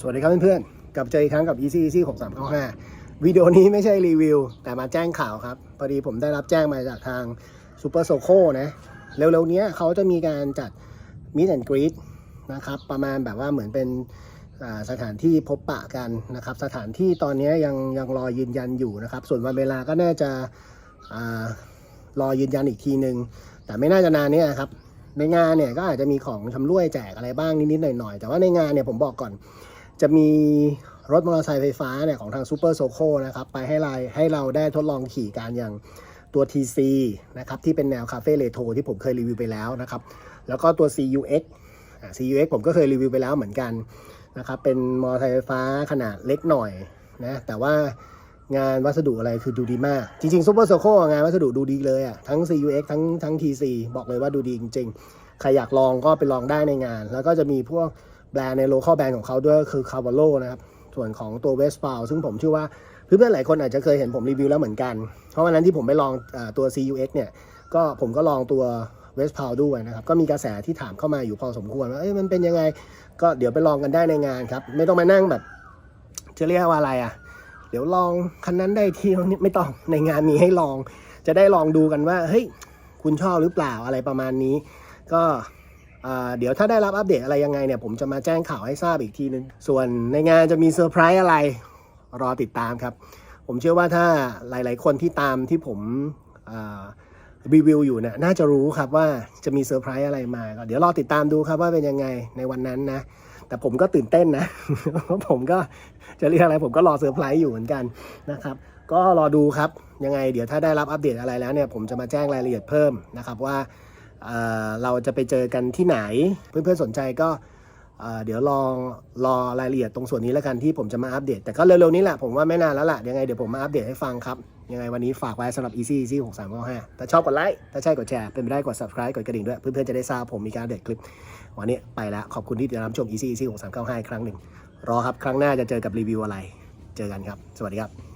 สวัสดีครับเพื่อนๆ กลับเจออีกครั้งกับ Easy Easy 6395 วิดีโอนี้ไม่ใช่รีวิว แต่มาแจ้งข่าวครับ พอดีผมได้รับแจ้งมาจากทาง Super s o c o นะ เร็วๆนี้เขาจะมีการจัด Meet and Greet นะครับ ประมาณแบบว่าเหมือนเป็นสถานที่พบปะกันนะครับ สถานที่ตอนนี้ยังยังรอยืนยันอยู่นะครับ ส่วนวันเวลาก็น่าจะรอยืนยันอีกทีหนึ่งแต่ไม่น่าจะนานเนี้ครับในงานเนี่ยก็อาจจะมีของชำร่วยแจกอะไรบ้างนิดๆหน่อยๆ แต่ว่าในงานเนี่ยผมบอกก่อน จะมีรถมอเตอร์ไซค์ไฟฟ้าเนี่ยของทาง Super s o c o นะครับไปให้เราให้เราได้ทดลองขี่การอย่างตัว TC นะครับที่เป็นแนวคาเฟ่เรโทรที่ผมเคยรีวิวไปแล้วนะครับ แล้วก็ตัว CUX CUX ผมก็เคยรีวิวไปแล้วเหมือนกันนะครับเป็นมอเตอร์ไซค์ไฟฟ้าขนาดเล็กหน่อยนะแต่ว่างานวัสดุอะไรคือดูดีมาก จริงๆ Super s o c o งานวัสดุดูดีเลยอะ่ะทั้ง CUX ทั้งทั้ง TC บอกเลยว่าดูดีจริงๆ ใครอยากลองก็ไปลองได้ในงาน แล้วก็จะมีพวก แบรนด์ในโลเคอลแบรนด์ของเขาด้วยคือ c a v a l o นะครับ ส่วนของตัว West p a l ซึ่งผมเชื่อว่าเพื่อนๆหลายคนอาจจะเคยเห็นผมรีวิวแล้วเหมือนกัน เพราะวันนั้นที่ผมไปลองอตัว CUX เนี่ยก็ผมก็ลองตัว West p a l ด้วยนะครับ ก็มีกระแสที่ถามเข้ามาอยู่พอสมควรว่าเอ้ยมันเป็นยังไง ก็เดี๋ยวไปลองกันได้ในงานครับ ไม่ต้องมานั่งแบบจะเรียกว่าอะไรอะ เดี๋ยวลองคันนั้นได้ที่นี้ไม่ต้องในงานมีให้ลอง จะได้ลองดูกันว่าเฮ้ยคุณชอบหรือเปล่าอะไรประมาณนี้ ก็ เดี๋ยวถ้าได้รับอัปเดตอะไรยังไงเนี่ยผมจะมาแจ้งข่าวให้ทราบอีกทีนึง ส่วนในงานจะมีเซอร์ไพรส์อะไรรอติดตามครับ ผมเชื่อว่าถ้าหลาย ๆ คนที่ตามที่ผมรีวิวอยู่เนี่ยน่าจะรู้ครับว่าจะมีเซอร์ไพรส์อะไรมาก็เดี๋ยวรอติดตามดูครับว่าเป็นยังไงในวันนั้นนะ แต่ผมก็ตื่นเต้นนะเพราะผมก็จะเรียกอะไรผมก็รอเซอร์ไพรส์อยู่เหมือนกันนะครับ ก็รอดูครับยังไง เดี๋ยวถ้าได้รับอัปเดตอะไรแล้วเนี่ยผมจะมาแจ้งรายละเอียดเพิ่มนะครับว่า เราจะไปเจอกันที่ไหน เพื่อนๆสนใจก็เดี๋ยวลองรอรายละเอียดตรงส่วนนี้แล้วกันที่ผมจะมาอัปเดต แต่ก็เร็วๆนี้แหละผมว่าไม่นานแล้วล่ะยังไงเดี๋ยวผมมาอัปเดตให้ฟังครับ ยังไงวันนี้ฝากไว้สำหรับ Easy Easy 6395ถ้าชอบกดไลค์ถ้าใช่กดแชร์เป็นไปได้กด subscribe กดกระดิ่งด้วย เพื่อนๆจะได้ทราบผมมีการอัปเดตคลิป วันนี้ไปแล้วขอบคุณที่ติดตามชม Easy Easy 6395ครั้งหนึ่งรอครับครั้งหน้าจะเจอกับรีวิวอะไร เจอกันครับ สวัสดีครับ